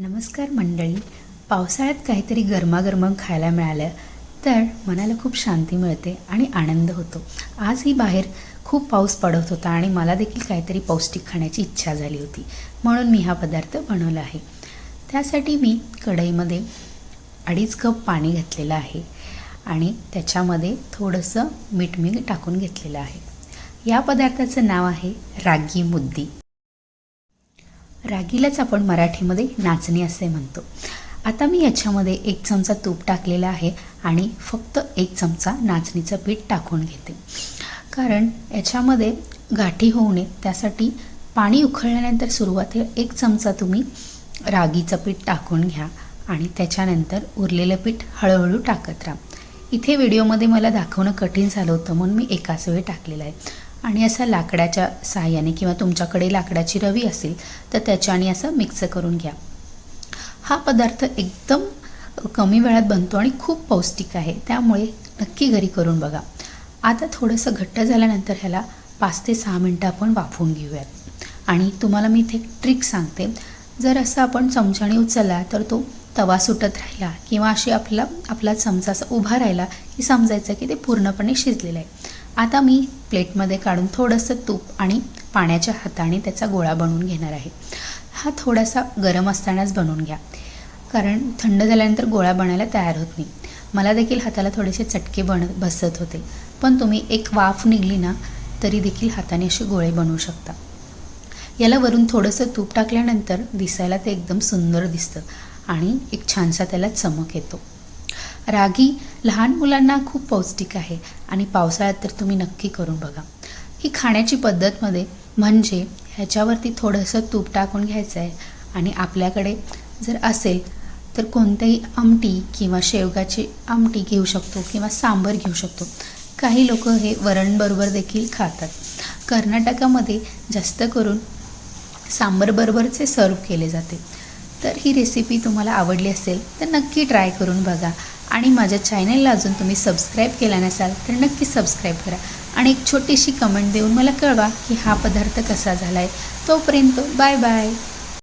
नमस्कार मंडळी. पावसाळ्यात काहीतरी गरमागरम खायला मिळालं तर मनाला खूप शांती मिळते आणि आनंद होतो. आजही बाहेर खूप पाऊस पडत होता आणि मला देखील काहीतरी पौष्टिक खाण्याची इच्छा झाली होती. म्हणून मी हा पदार्थ बनवला आहे. त्यासाठी मी कढईमध्ये अडीच कप पाणी घातलेलं आहे आणि त्याच्यामध्ये थोडंसं मीठ मी टाकून घेतलेलं आहे. या पदार्थाचं नाव आहे रागी मुद्दी. रागीलाच आपण मराठीमध्ये नाचणी असे म्हणतो. आता मी याच्यामध्ये एक चमचा तूप टाकलेला आहे आणि फक्त एक चमचा नाचणीचं पीठ टाकून घेते. कारण याच्यामध्ये गाठी होऊ नये त्यासाठी पाणी उखळल्यानंतर सुरुवातीला एक चमचा तुम्ही रागीचं पीठ टाकून घ्या आणि त्याच्यानंतर उरलेलं पीठ हळूहळू टाकत राहा. इथे व्हिडिओमध्ये मला दाखवणं कठीण झालं होतं म्हणून मी एकाच वेळी टाकलेलं आहे. आणि असा लाकडाच्या सहाय्याने किंवा तुमच्याकडे लाकडाची रवी असेल तर त्याच्याने असं मिक्स करून घ्या. हा पदार्थ एकदम कमी वेळात बनतो आणि खूप पौष्टिक आहे. त्यामुळे नक्की घरी करून बघा. आता थोडंसं घट्ट झाल्यानंतर ह्याला पाच ते सहा मिनटं आपण वाफवून घेऊयात. आणि तुम्हाला मी इथे एक ट्रिक सांगते. जर असं आपण चमच्याने उचलला तर तो तवा सुटत राहिला किंवा अशी आपला आपला चमचा असा उभा राहिला की समजायचं की ते पूर्णपणे शिजलेलं आहे. आता मी प्लेटमध्ये काढून थोडंसं तूप आणि पाण्याच्या हाताने त्याचा गोळा बनवून घेणार आहे. हा थोडासा गरम असतानाच बनवून घ्या. कारण थंड झाल्यानंतर गोळा बनायला तयार होत नाही. मला देखील हाताला थोडेसे चटके बन बसत होते. पण तुम्ही एक वाफ निघली ना तरी देखील हाताने असे गोळे बनवू शकता. याला वरून थोडंसं तूप टाकल्यानंतर दिसायला ते एकदम सुंदर दिसतं आणि एक छानसा त्याला चमक येतो. रागी लहान मुलांना खूप पौष्टिक आहे आणि पावसाळ्यात तर तुम्ही नक्की करून बघा. ही खाण्याची पद्धतमध्ये म्हणजे ह्याच्यावरती थोडंसं तूप टाकून घ्यायचं आहे आणि आपल्याकडे जर असेल तर कोणत्याही आमटी किंवा शेवगाची आमटी घेऊ शकतो किंवा सांबर घेऊ शकतो. काही लोक हे वरणबरोबर देखील खातात. कर्नाटकामध्ये जास्त करून सांबरबरोबरचे सर्व केले जाते. तर ही रेसिपी तुम्हाला आवडली असेल तर नक्की ट्राय करून बघा. आणि माझ्या चॅनेलला अजून तुम्ही सबस्क्राईब केला नसाल तर नक्की सबस्क्राईब करा. आणि एक छोटीशी कमेंट देऊन मला कळवा की हा पदार्थ कसा झाला आहे तोपर्यंत बाय बाय